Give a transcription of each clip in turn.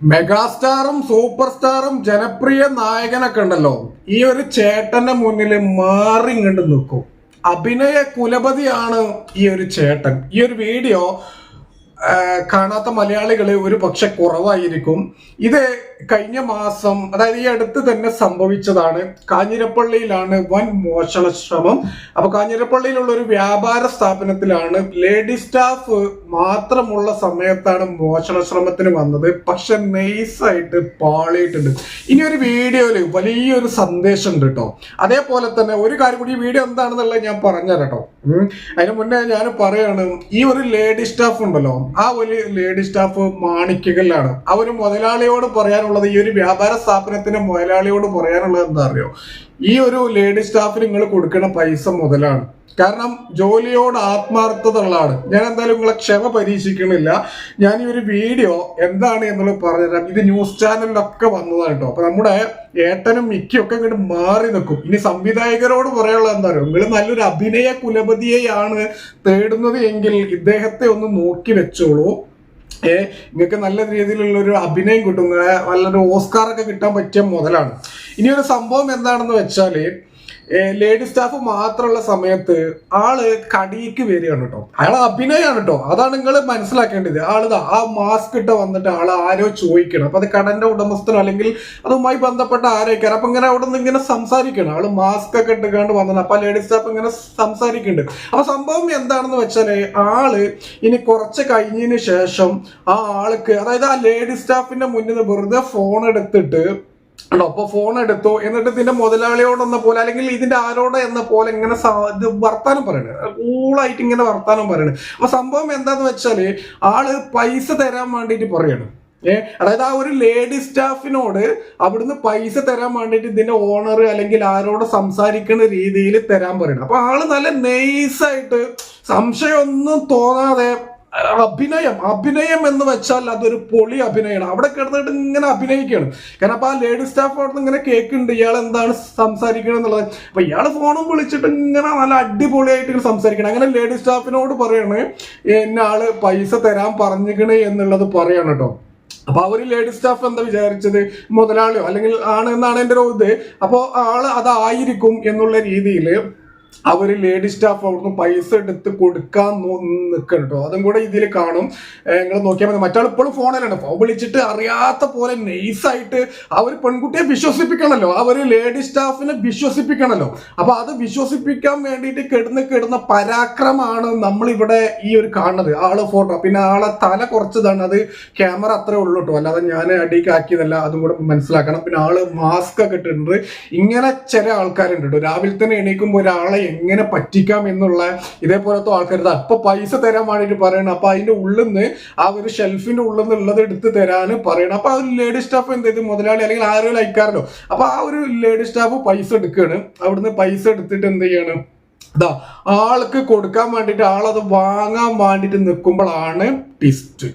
മെഗാസ്റ്റാറും super സ്റ്റാറും ജനപ്രിയ നായകനൊക്കെ ഉണ്ടല്ലോ. ഈ ഒരു ചേട്ടന്റെ മുന്നിൽ മാറി ഇങ്ങോട്ട് നിൽക്കും. അഭിനയ കുലപതിയാണ് ഈ ഒരു ചേട്ടൻ. ഈ ഒരു വീഡിയോ കാണാത്ത മലയാളികളെ ഒരു പക്ഷെ കുറവായിരിക്കും. ഇത് കഴിഞ്ഞ മാസം അതായത് ഈ അടുത്ത് തന്നെ സംഭവിച്ചതാണ്. കാഞ്ഞിരപ്പള്ളിയിലാണ് വൻ മോഷണ ശ്രമം. അപ്പൊ കാഞ്ഞിരപ്പള്ളിയിലുള്ള ഒരു വ്യാപാര സ്ഥാപനത്തിലാണ് ലേഡി സ്റ്റാഫ് മാത്രമുള്ള സമയത്താണ് മോഷണ ശ്രമത്തിന് വന്നത്. പക്ഷെ നൈസായിട്ട് പാളിയിട്ടുണ്ട്. ഇനി ഒരു വീഡിയോയിൽ വലിയൊരു സന്ദേശം ഉണ്ട് കേട്ടോ. അതേപോലെ തന്നെ ഒരു കാര്യം കൂടി ഈ വീഡിയോ എന്താണെന്നുള്ളത് ഞാൻ പറഞ്ഞുതരാം കേട്ടോ. അതിന് മുന്നേ ഞാൻ പറയാണ് ഈ ഒരു ലേഡി സ്റ്റാഫ് ഉണ്ടല്ലോ ആ ഒരു ലേഡി സ്റ്റാഫ് മാണിക്കകല്ലാണ് ഒരു മുതലാളിയോട് പറയാനുള്ളത് ഈ ഒരു വ്യാപാര സ്ഥാപനത്തിന്റെ മുതലാളിയോട് പറയാനുള്ളത് എന്താ അറിയോ? ഈ ഒരു ലേഡി സ്റ്റാഫിന് നിങ്ങൾ കൊടുക്കുന്ന പൈസ മുതലാണ്. കാരണം ജോലിയോട് ആത്മാർത്ഥത ഉള്ളതാണ് ഞാൻ എന്തായാലും നിങ്ങളെ ക്ഷമ പരീക്ഷിക്കണില്ല. ഞാൻ ഈ ഒരു വീഡിയോ എന്താണ് എന്നുള്ളത് പറഞ്ഞുതരാം. ഇത് ന്യൂസ് ചാനലിലൊക്കെ വന്നതാണ് കേട്ടോ അപ്പൊ നമ്മുടെ ഏട്ടനും മിക്കും ഒക്കെ ഇങ്ങോട്ട് മാറി നിൽക്കും. ഇനി സംവിധായകരോട് പറയാനുള്ള എന്താ പറയുക നിങ്ങൾ നല്ലൊരു അഭിനയ കുലപതിയെയാണ് തേടുന്നത് എങ്കിൽ ഇദ്ദേഹത്തെ ഒന്ന് നോക്കി വെച്ചോളൂ. ഏ നിങ്ങൾക്ക് നല്ല രീതിയിലുള്ള ഒരു അഭിനയം കിട്ടും. നല്ലൊരു ഓസ്കാർ ഒക്കെ കിട്ടാൻ പറ്റിയ മുതലാണ്. ഇനി ഒരു സംഭവം എന്താണെന്ന് വെച്ചാൽ ലേഡി സ്റ്റാഫ് മാത്രമുള്ള സമയത്ത് ആൾ കടിക്ക് വരികയാണ് കേട്ടോ. അയാൾ അഭിനയമാണ് കേട്ടോ. അതാണ് നിങ്ങൾ മനസ്സിലാക്കേണ്ടത്. ആളിതാ ആ മാസ്ക് ഇട്ട് വന്നിട്ട് ആൾ ആരോ ചോദിക്കണം. അപ്പൊ അത് കടന്റെ ഉടമസ്ഥനോ അല്ലെങ്കിൽ അതുമായി ബന്ധപ്പെട്ട ആരൊക്കെയാണ്. അപ്പൊ ഇങ്ങനെ അവിടെ നിന്ന് ഇങ്ങനെ സംസാരിക്കണം. ആൾ മാസ്ക് ഒക്കെ ഇട്ടുകൊണ്ട് വന്നത് അപ്പൊ ലേഡി സ്റ്റാഫ് ഇങ്ങനെ സംസാരിക്കുന്നുണ്ട്. അപ്പൊ സംഭവം എന്താണെന്ന് വെച്ചാൽ ആൾ ഇനി കുറച്ച് കഴിഞ്ഞതിന് ശേഷം ആ ആൾക്ക് അതായത് ആ ലേഡി സ്റ്റാഫിന്റെ മുന്നിൽ നിന്ന് വെറുതെ ഫോൺ എടുത്തിട്ട് ഉണ്ടോ അപ്പൊ ഫോൺ എടുത്തു. എന്നിട്ട് ഇതിന്റെ മുതലാളിയോട് എന്ന പോലെ അല്ലെങ്കിൽ ഇതിന്റെ ആരോടെ എന്ന പോലെ ഇങ്ങനെ വർത്താനം പറയണേ. കൂളായിട്ട് ഇങ്ങനെ വർത്താനം പറയണേ. അപ്പൊ സംഭവം എന്താന്ന് വെച്ചാൽ ആൾ പൈസ തരാൻ വേണ്ടിയിട്ട് പറയണം. ഏ അതായത് ആ ഒരു ലേഡി സ്റ്റാഫിനോട് അവിടുന്ന് പൈസ തരാൻ വേണ്ടിയിട്ട് ഇതിന്റെ ഓണർ അല്ലെങ്കിൽ ആരോട് സംസാരിക്കുന്ന രീതിയിൽ തരാൻ പറയണം. അപ്പൊ ആൾ നല്ല നൈസായിട്ട് സംശയമൊന്നും തോന്നാതെ അഭിനയം അഭിനയം എന്ന് വെച്ചാൽ അതൊരു പൊളി അഭിനയമാണ്. അവിടെ കിടന്നിട്ട് ഇങ്ങനെ അഭിനയിക്കുകയാണ്. കാരണം അപ്പൊ ആ ലേഡി സ്റ്റാഫ് അവിടെ നിന്ന് ഇങ്ങനെ കേൾക്കുന്നുണ്ട്. ഇയാൾ എന്താണ് സംസാരിക്കണം എന്നുള്ളത്. അപ്പൊ ഇയാൾ ഫോണും വിളിച്ചിട്ട് ഇങ്ങനെ നല്ല അടിപൊളിയായിട്ട് ഇങ്ങനെ സംസാരിക്കണം. അങ്ങനെ ലേഡി സ്റ്റാഫിനോട് പറയാണ് എന്നെ ആൾ പൈസ തരാൻ പറഞ്ഞിക്കണ് എന്നുള്ളത് പറയാണ് കേട്ടോ അപ്പൊ ഒരു ലേഡി സ്റ്റാഫ് എന്താ വിചാരിച്ചത്? മുതലാളിയോ അല്ലെങ്കിൽ ആണ് എന്നാണ് എന്റെ ഒരു ഇത്. അപ്പോൾ ആൾ അതായിരിക്കും എന്നുള്ള രീതിയിൽ അവർ ലേഡി സ്റ്റാഫ് അവിടുന്ന് പൈസ എടുത്ത് കൊടുക്കാൻ നിൽക്കണം കേട്ടോ അതും കൂടെ ഇതിൽ കാണും. നിങ്ങൾ നോക്കിയാൽ മതി. മറ്റാൾ ഇപ്പോഴും ഫോണിലാണ് ഫോൺ വിളിച്ചിട്ട് അറിയാത്ത പോലെ നൈസായിട്ട് ആ ഒരു പെൺകുട്ടിയെ വിശ്വസിപ്പിക്കണമല്ലോ ഒരു ലേഡി സ്റ്റാഫിനെ വിശ്വസിപ്പിക്കണമല്ലോ അപ്പൊ അത് വിശ്വസിപ്പിക്കാൻ വേണ്ടിയിട്ട് കിടന്ന് കിടന്ന പരാക്രമാണ് നമ്മളിവിടെ ഈ ഒരു കാണുന്നത്. ആൾ ഫോട്ടോ പിന്നെ ആളെ തല കുറച്ചതാണ്. അത് ക്യാമറ അത്രേ ഉള്ളൂ കേട്ടോ അല്ലാതെ ഞാൻ അടിക്കാക്കിയതല്ല അതും കൂടെ മനസ്സിലാക്കണം. പിന്നെ ആൾ മാസ്ക് ഒക്കെ ഇട്ടിട്ടുണ്ട്. ഇങ്ങനെ ചില ആൾക്കാരുണ്ട് കേട്ടോ രാവിലെ തന്നെ എണീക്കുമ്പോൾ ഒരാളെ എങ്ങനെ പറ്റിക്കാം എന്നുള്ള ഇതേപോലത്തെ ആൾക്കാർ അപ്പൊ പൈസ തരാൻ വേണ്ടിയിട്ട് പറയണം. അപ്പൊ അതിന്റെ ഉള്ളിൽ നിന്ന് ആ ഒരു ഷെൽഫിന്റെ ഉള്ളിൽ നിന്ന് ഉള്ളത് എടുത്ത് തരാന് പറയണം. അപ്പൊ ഒരു ലേഡി സ്റ്റാഫ് എന്ത് ചെയ്ത്? മുതലാളി അല്ലെങ്കിൽ ആരോ അയക്കാറല്ലോ അപ്പൊ ആ ഒരു ലേഡി സ്റ്റാഫ് പൈസ എടുക്കുകയാണ് അവിടുന്ന് പൈസ എടുത്തിട്ട് എന്ത് ചെയ്യാണ്? ആൾക്ക് കൊടുക്കാൻ വേണ്ടിയിട്ട് ആളത് വാങ്ങാൻ വേണ്ടിയിട്ട് നിൽക്കുമ്പോഴാണ് ടിസ്റ്റ്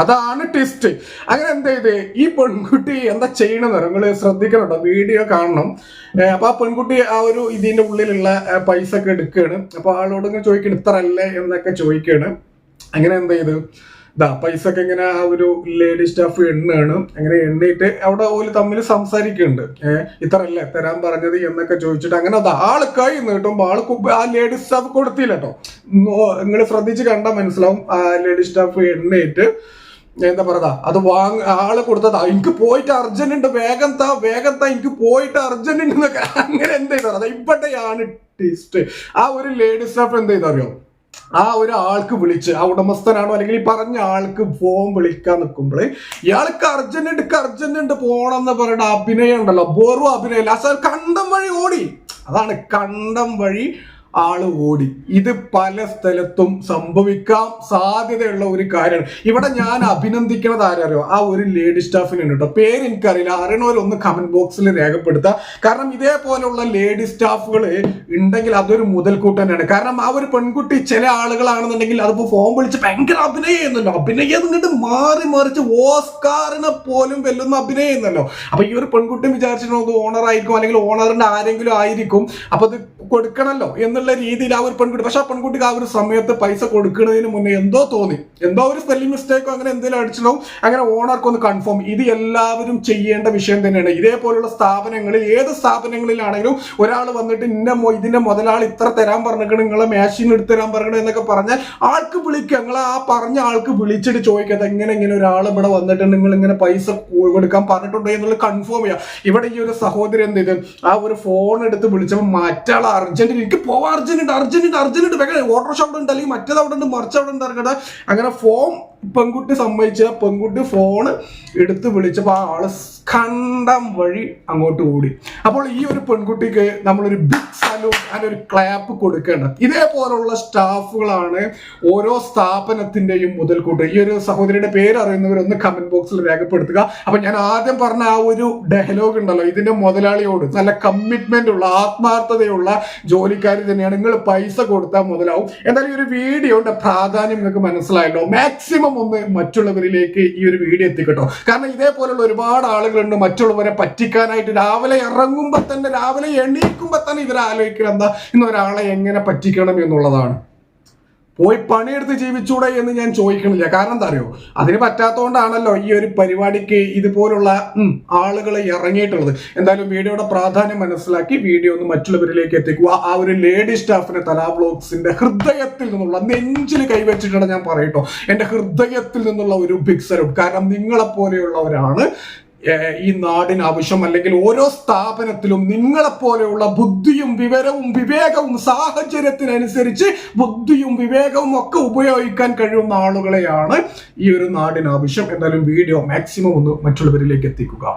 അതാണ് ട്വിസ്റ്റ് അങ്ങനെ എന്ത് ചെയ്ത്? ഈ പെൺകുട്ടി എന്താ ചെയ്യണമെന്ന് നിങ്ങൾ ശ്രദ്ധിക്കണം കേട്ടോ വീഡിയോ കാണണം. അപ്പൊ ആ പെൺകുട്ടി ആ ഒരു ഇതിന്റെ ഉള്ളിലുള്ള പൈസ ഒക്കെ എടുക്കുകയാണ് അപ്പൊ ആളോട് ഇങ്ങനെ ചോദിക്കണം ഇത്ര അല്ലേ? എന്നൊക്കെ ചോദിക്കുകയാണ് അങ്ങനെ എന്ത് ചെയ്തു? ഇതാ പൈസ ഒക്കെ ഇങ്ങനെ ആ ഒരു ലേഡി സ്റ്റാഫ് എണ്ണാണ്. അങ്ങനെ എണ്ണിയിട്ട് അവിടെ ഓൽ തമ്മിൽ സംസാരിക്കുന്നുണ്ട് ഏഹ് ഇത്ര അല്ലേ? തരാൻ പറഞ്ഞത്? എന്നൊക്കെ ചോദിച്ചിട്ട് അങ്ങനെ അത് ആൾ കൈ നീട്ടുമ്പോ ആൾ ആ ലേഡി സ്റ്റാഫ് കൊടുത്തില്ല കേട്ടോ നിങ്ങൾ ശ്രദ്ധിച്ച് കണ്ടാൽ മനസ്സിലാവും. ആ ലേഡി സ്റ്റാഫ് എണ്ണയിട്ട് എന്താ പറയാ അത് വാങ്ങ ആൾ കൊടുത്തതാ. എനിക്ക് പോയിട്ട് അർജന്റ് ഉണ്ട്. വേഗം താ വേഗം താ. എനിക്ക് പോയിട്ട് അർജന്റ് ഉണ്ട് എന്നൊക്കെ. അങ്ങനെ എന്ത് ചെയ്താ? ഇവിടെയാണ് ടേസ്റ്റ് ആ ഒരു ലേഡി സ്റ്റാഫ് എന്ത് ചെയ്താ അറിയോ? ആ ഒരു ആൾക്ക് വിളിച്ച് ആ ഉടമസ്ഥനാണോ? അല്ലെങ്കിൽ ഈ പറഞ്ഞ ആൾക്ക് ഫോൺ വിളിക്കാൻ നിൽക്കുമ്പോൾ ഇയാൾക്ക് അർജന്റ് ഉണ്ട് അർജന്റ് ഉണ്ട് പോണെന്ന് പറയുന്ന അഭിനയം ഉണ്ടല്ലോ. വെറും അഭിനയം അല്ല. കണ്ടം വഴി ഓടി. അതാണ് കണ്ടം വഴി ആൾ ഓടി. ഇത് പല സ്ഥലത്തും സംഭവിക്കാൻ സാധ്യതയുള്ള ഒരു കാര്യമാണ് ഇവിടെ ഞാൻ അഭിനന്ദിക്കുന്നത് ആരറിയോ? ആ ഒരു ലേഡി സ്റ്റാഫിനെ കേട്ടോ പേര് എനിക്കറിയില്ല അറിയണവരൊന്ന് കമന്റ് ബോക്സിൽ രേഖപ്പെടുത്തുക. കാരണം ഇതേപോലുള്ള ലേഡി സ്റ്റാഫുകൾ ഉണ്ടെങ്കിൽ അതൊരു മുതൽക്കൂട്ട് തന്നെയാണ് കാരണം ആ ഒരു പെൺകുട്ടി ചില ആളുകളാണെന്നുണ്ടെങ്കിൽ അതിപ്പോ ഫോം വിളിച്ച് ഭയങ്കര അഭിനയം ചെയ്യുന്നല്ലോ അഭിനയം എന്നിട്ട് മാറി മറിച്ച് ഓസ്കാറിനെ പോലും വെല്ലുന്ന അഭിനയം ചെയ്യുന്നല്ലോ അപ്പൊ ഈ ഒരു പെൺകുട്ടി വിചാരിച്ചിട്ടുണ്ടോ ഓണർ ആയിരിക്കും? അല്ലെങ്കിൽ ഓണറിന്റെ ആരെങ്കിലും ആയിരിക്കും? അപ്പൊ അത് കൊടുക്കണല്ലോ എന്നുള്ള എന്നുള്ള രീതിയിൽ ആ ഒരു പെൺകുട്ടി പക്ഷെ ആ പെൺകുട്ടിക്ക് ആ ഒരു സമയത്ത് പൈസ കൊടുക്കുന്നതിന് മുന്നേ എന്തോ തോന്നി. എന്തോ ഒരു സ്പെല്ലിംഗ് മിസ്റ്റേക്കോ അങ്ങനെ എന്തെങ്കിലും അടിച്ചതോ അങ്ങനെ ഓണർക്ക് ഒന്ന് കൺഫേം ഇത് എല്ലാവരും ചെയ്യേണ്ട വിഷയം തന്നെയാണ്. ഇതേപോലുള്ള സ്ഥാപനങ്ങളിൽ ഏത് സ്ഥാപനങ്ങളിലാണെങ്കിലും ഒരാൾ വന്നിട്ട് ഇന്ന ഇതിന്റെ മുതലാളി ഇത്ര തരാൻ പറഞ്ഞിട്ട് നിങ്ങളെ മാഷിൻ എടുത്ത് തരാൻ പറഞ്ഞു എന്നൊക്കെ പറഞ്ഞാൽ ആൾക്ക് വിളിക്കുക നിങ്ങൾ ആ പറഞ്ഞ ആൾക്ക് വിളിച്ചിട്ട് ചോദിക്കാതെ എങ്ങനെ ഇങ്ങനെ ഒരാൾ ഇവിടെ വന്നിട്ട് നിങ്ങൾ ഇങ്ങനെ പൈസ കൊടുക്കാൻ പറഞ്ഞിട്ടുണ്ടോ? എന്നുള്ളത് കൺഫേം ചെയ്യാം. ഇവിടെ ഈ ഒരു സഹോദരി എന്ത് ചെയ്ത് ആ ഒരു ഫോൺ എടുത്ത് വിളിച്ചപ്പോൾ മറ്റാൾ അർജന്റ് എനിക്ക് പോവാ അർജന്റ് അർജന്റ് അർജന്റ് വേഗം ഓട്ടോറിക്ഷ അവിടെ ഉണ്ട് അല്ലെങ്കിൽ മറ്റേത് അവിടെ ഉണ്ട് മറിച്ച് അവിടെ ഉണ്ട് അങ്ങനെ ഫോൺ പെൺകുട്ടി സമ്മതിച്ച പെൺകുട്ടി ഫോൺ എടുത്ത് വിളിച്ചപ്പോൾ ആ ആൾ കണ്ടം വഴി അങ്ങോട്ട് ഓടി. അപ്പോൾ ഈ ഒരു പെൺകുട്ടിക്ക് നമ്മളൊരു ബിഗ് സലൂട്ട് ഒരു ക്ലാപ്പ് കൊടുക്കേണ്ടത്. ഇതേപോലുള്ള സ്റ്റാഫുകളാണ് ഓരോ സ്ഥാപനത്തിന്റെയും മുതൽക്കൂട്ട്. ഈ ഒരു സഹോദരിയുടെ പേര് അറിയുന്നവരൊന്ന് കമന്റ് ബോക്സിൽ രേഖപ്പെടുത്തുക. അപ്പൊ ഞാൻ ആദ്യം പറഞ്ഞ ആ ഒരു ഡയലോഗ് ഉണ്ടല്ലോ. ഇതിന്റെ മുതലാളിയോട് നല്ല കമ്മിറ്റ്മെന്റ് ഉള്ള ആത്മാർത്ഥതയുള്ള ജോലിക്കാർ തന്നെയാണ്. നിങ്ങൾ പൈസ കൊടുത്താൽ മുതലാവും. എന്തായാലും ഈ ഒരു വീഡിയോയുടെ പ്രാധാന്യം നിങ്ങൾക്ക് മനസ്സിലായല്ലോ. മാക്സിമം ഒന്ന് മറ്റുള്ളവരിലേക്ക് ഈ ഒരു വീഡിയോ എത്തിക്കട്ടോ. കാരണം ഇതേപോലുള്ള ഒരുപാട് ആളുകളുണ്ട് മറ്റുള്ളവരെ പറ്റിക്കാനായിട്ട്. രാവിലെ ഇറങ്ങുമ്പോൾ തന്നെ രാവിലെ എണീക്കുമ്പോൾ തന്നെ ഇവരാലോചിക്കണം എന്താ? ഇന്ന് ഒരാളെ എങ്ങനെ പറ്റിക്കണം എന്നുള്ളതാണ്. പോയി പണിയെടുത്ത് ജീവിച്ചൂടെ എന്ന് ഞാൻ ചോദിക്കണില്ല. കാരണം എന്താ അറിയോ? അതിന് പറ്റാത്തതുകൊണ്ടാണല്ലോ ഈ ഒരു പരിപാടിക്ക് ഇതുപോലുള്ള ആളുകൾ ഇറങ്ങിയിട്ടുള്ളത്. എന്തായാലും വീഡിയോയുടെ പ്രാധാന്യം മനസ്സിലാക്കി വീഡിയോ ഒന്ന് മറ്റുള്ളവരിലേക്ക് എത്തിക്കുക. ആ ഒരു ലേഡി സ്റ്റാഫിനെ തലാ ബ്ലോഗ്സിന്റെ ഹൃദയത്തിൽ നിന്നുള്ള നെഞ്ചിൽ കൈവച്ചിട്ടാണ് ഞാൻ പറയട്ടോ. എന്റെ ഹൃദയത്തിൽ നിന്നുള്ള ഒരു സല്യൂട്ട് കാരണം നിങ്ങളെ പോലെയുള്ളവരാണ് ഏഹ് ഈ നാടിന് ആവശ്യം അല്ലെങ്കിൽ ഓരോ സ്ഥാപനത്തിലും നിങ്ങളെപ്പോലെയുള്ള ബുദ്ധിയും വിവരവും വിവേകവും സാഹചര്യത്തിനനുസരിച്ച് ബുദ്ധിയും വിവേകവും ഒക്കെ ഉപയോഗിക്കാൻ കഴിയുന്ന ആളുകളെയാണ് ഈ ഒരു നാടിന് ആവശ്യം. എന്തായാലും വീഡിയോ മാക്സിമം ഒന്ന് മറ്റുള്ളവരിലേക്ക് എത്തിക്കുക.